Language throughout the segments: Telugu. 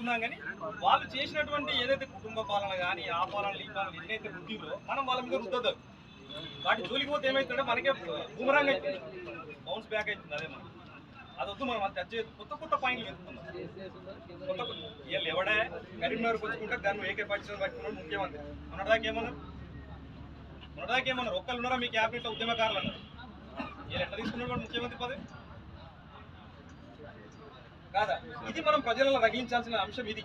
తీసుకుందాం కానీ వాళ్ళు చేసినటువంటి ఏదైతే కుటుంబ పాలన కానీ ఆ పాలన ఈ పాలన ఎన్నైతే రుద్దిరో మనం వాళ్ళ మీద రుద్దదు వాటి జోలికి పోతే ఏమవుతుందంటే మనకే బూమరాంగ్ అవుతుంది బౌన్స్ బ్యాక్ అవుతుంది అదే మనం అదొద్దు మనం అది టచ్ చేయదు కొత్త కొత్త పాయింట్లు వెతుకుతున్నాం కొత్త కొత్త వీళ్ళు ఎవడే? కరీంనగర్కి వచ్చుకుంటే దాన్ని ఏకే పట్టించిన పట్టుకున్నాడు ముఖ్యమంత్రి. మొన్నటిదాకా ఏమన్నారు? మొన్నటిదాకా ఏమన్నారు? ఒక్కళ్ళు ఉన్నారా? మీ క్యాబినెట్లో ఉద్యమకారులు అన్నారు. వీళ్ళు ఎట్లా తీసుకున్నాడు ముఖ్యమంత్రి పదవి? కాదా? ఇది మనం ప్రజలలో రగిలించాల్సిన అంశం ఇది.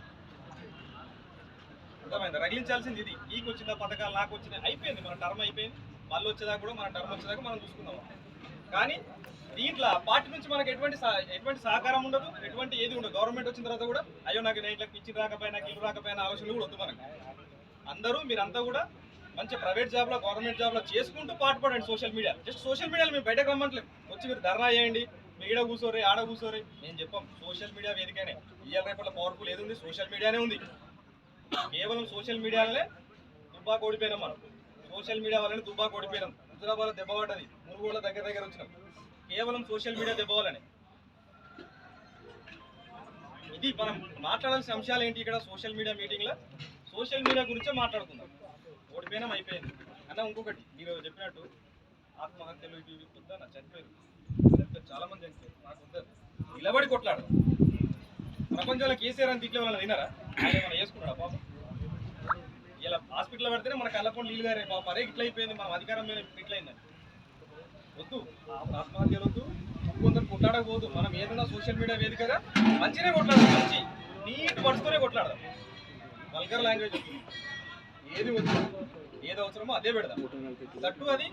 అర్థమైంది? రగిలించాల్సింది ఇది. ఈకి వచ్చిన పథకాలు నాకు వచ్చినాయి అయిపోయింది. మన టర్మ్ అయిపోయింది. మళ్ళీ వచ్చేదాకా కూడా మన టర్మ్ వచ్చేదాకా మనం చూసుకుందాం. కానీ దీంట్లో పార్టీ నుంచి మనకు ఎటువంటి ఎటువంటి సహకారం ఉండదు ఎటువంటి ఏది ఉండదు. గవర్నమెంట్ వచ్చిన తర్వాత కూడా అయ్యో నాకు నైట్లకు ఇచ్చి రాకపోయినా నాకు ఇల్లు రాకపోయినా ఆలోచనలు కూడా వద్దు మనకు. అందరూ మీరంతా కూడా మంచి ప్రైవేట్ జాబ్లో గవర్నమెంట్ జాబ్లో చేసుకుంటూ పాటుపడండి సోషల్ మీడియా. జస్ట్ సోషల్ మీడియాలో మేము బయటకు రమ్మట్లేదు వచ్చి మీరు ధర్నా చేయండి. ఈడ కూర్చోరే ఆడ కూర్చోరే నేను చెప్పాం సోషల్ మీడియా వేదికనే. ఇవాళ రేపట్ల పవర్ఫుల్ ఏది ఉంది? సోషల్ మీడియానే ఉంది. కేవలం సోషల్ మీడియాలోనే దుబ్బా కోడిపోయినాం మనం. సోషల్ మీడియా వల్లనే దుబ్బా కోడిపోయినాం హుజరాబాద్ దెబ్బ పడ్డది. మురుగుల దగ్గర దగ్గర వచ్చినాం. కేవలం సోషల్ మీడియా దెబ్బ వల్లనే. ఇది మనం మాట్లాడాల్సిన అంశాలు ఏంటి ఇక్కడ సోషల్ మీడియా మీటింగ్లో? సోషల్ మీడియా గురించే మాట్లాడుకుందాం. ఓడిపోయినాం అయిపోయింది. అన్న ఇంకొకటి మీరు చెప్పినట్టు ఆత్మహత్యలు ఇవి ఇవి వద్దా నా చనిపోయారు చనిపోయారు. చాలా మంది చనిపోయారు నాకు వద్దు. నిలబడి కొట్లాడు. ప్రపంచంలో కేసీఆర్ అని తిట్లే వాళ్ళని తిన్నారా? ఆయన మనం వేసుకున్నాడా పాపం? ఇలా హాస్పిటల్ పెడితేనే మన కళ్ళపండు నీళ్ళు గారే పాపం. అరే ఇట్లా అయిపోయింది మనం అధికారం మీద ఇట్లయిందని వద్దు. ఆత్మహత్యలు వద్దు కొందరు కొట్లాడకపోదు. మనం ఏదైనా సోషల్ మీడియా వేదికగా మంచినే కొట్లాడదాం మంచి. నీట్ పడుతూనే కొట్లాడదాం. వల్గర్ లాంగ్వేజ్ ఏది వద్దు. ఏది అవసరమో అదే పెడదాం. తట్టు అది.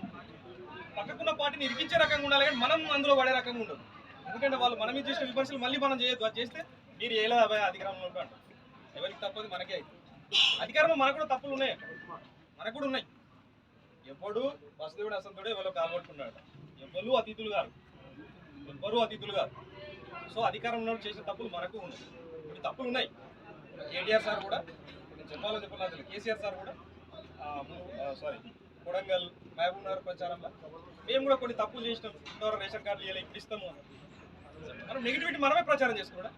పక్కకున్న పార్టీని ఇరికించే రకంగా ఉండాలి కానీ మనం అందులో పడే రకంగా ఉండదు. ఎందుకంటే వాళ్ళు మనం ఇది చేసిన విమర్శలు మళ్ళీ మనం చేయొద్దు. అది చేస్తే మీరు ఎలా అభయ అధికారంలో ఉంటారు ఎవరికి తప్పదు? మనకే. అధికారంలో మనకు కూడా తప్పులు ఉన్నాయి. మనకు కూడా ఉన్నాయి. ఎప్పుడు వసుదేవుడు అసంతుడు ఎవరో కాల్పట్టుకున్నాడు ఎవ్వరు అతిథులు కాదు ఎవ్వరు అతిథులు కాదు సో అధికారం ఉన్నప్పుడు చేసిన తప్పులు మనకు ఉన్నాయి. ఇప్పుడు తప్పులు ఉన్నాయి. కేటీఆర్ సార్ కూడా నేను చెప్పాలో చెప్పాలో కేసీఆర్ సార్ కూడా సారీ కొడంగల్ మహబూబ్ నగర్ ప్రచారంలో మేము కూడా కొన్ని తప్పులు చేసినాం. ఇంతవరకు రేషన్ కార్డులు ఇవ్వాలి ఇప్పుడు ఇస్తాము అని. మనం నెగిటివిటీ మనమే ప్రచారం చేసుకున్నాడా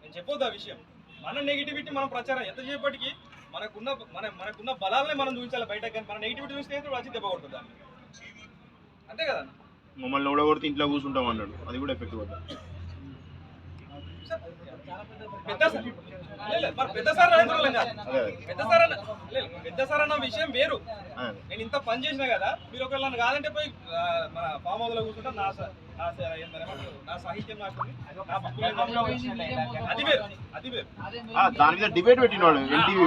నేను చెప్పొద్దు ఆ విషయం. మన నెగిటివిటీ మనం ప్రచారం ఎంతసేపటికి మనకున్న మన మనకున్న బలాలనే మనం చూపించాలి బయటకు కానీ మన నెగిటివిటీ చూస్తే వచ్చి దెబ్బ కొడుతుంది అంతే కదా మమ్మల్ని ఓడగొడితే ఇంట్లో కూర్చుంటాం అన్నాడు. అది కూడా ఎఫెక్ట్ పడ్డా పెద్ద మరి పెద్ద సార్ కాదు అదే పెద్ద సార్ అన్న లేదు, పెద్ద సార్ అన్న విషయం వేరు. నేను ఇంత పని చేసినా కదా మీరు ఒకవేళ నన్ను కాదంటే పోయి మన ఫామ్ హౌస్లో కూర్చుంటా నా సాహిత్యం అది వేరు అది వేరు. ఆ, దాని మీద డిబేట్ పెట్టినవాడు ఎన్టీవీ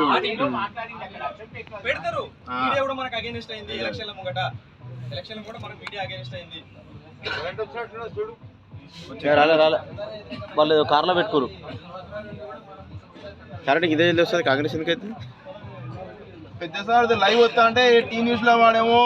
పెడతారు. మీడియా కూడా మనకు అగేనిస్ట్ అయింది ఎలక్షన్ల ముంగట. ఎలక్షన్ కూడా మనకు మీడియా అగేనిస్ట్ అయింది. రాలే రాలే. వాళ్ళు కార్లో పెట్టుకోరు. కరెక్ట్ ఇదే వస్తుంది కాంగ్రెస్ ఎందుకైతే? పెద్ద సార్ లైవ్ వస్తా అంటే టీ న్యూస్లో వాడేమో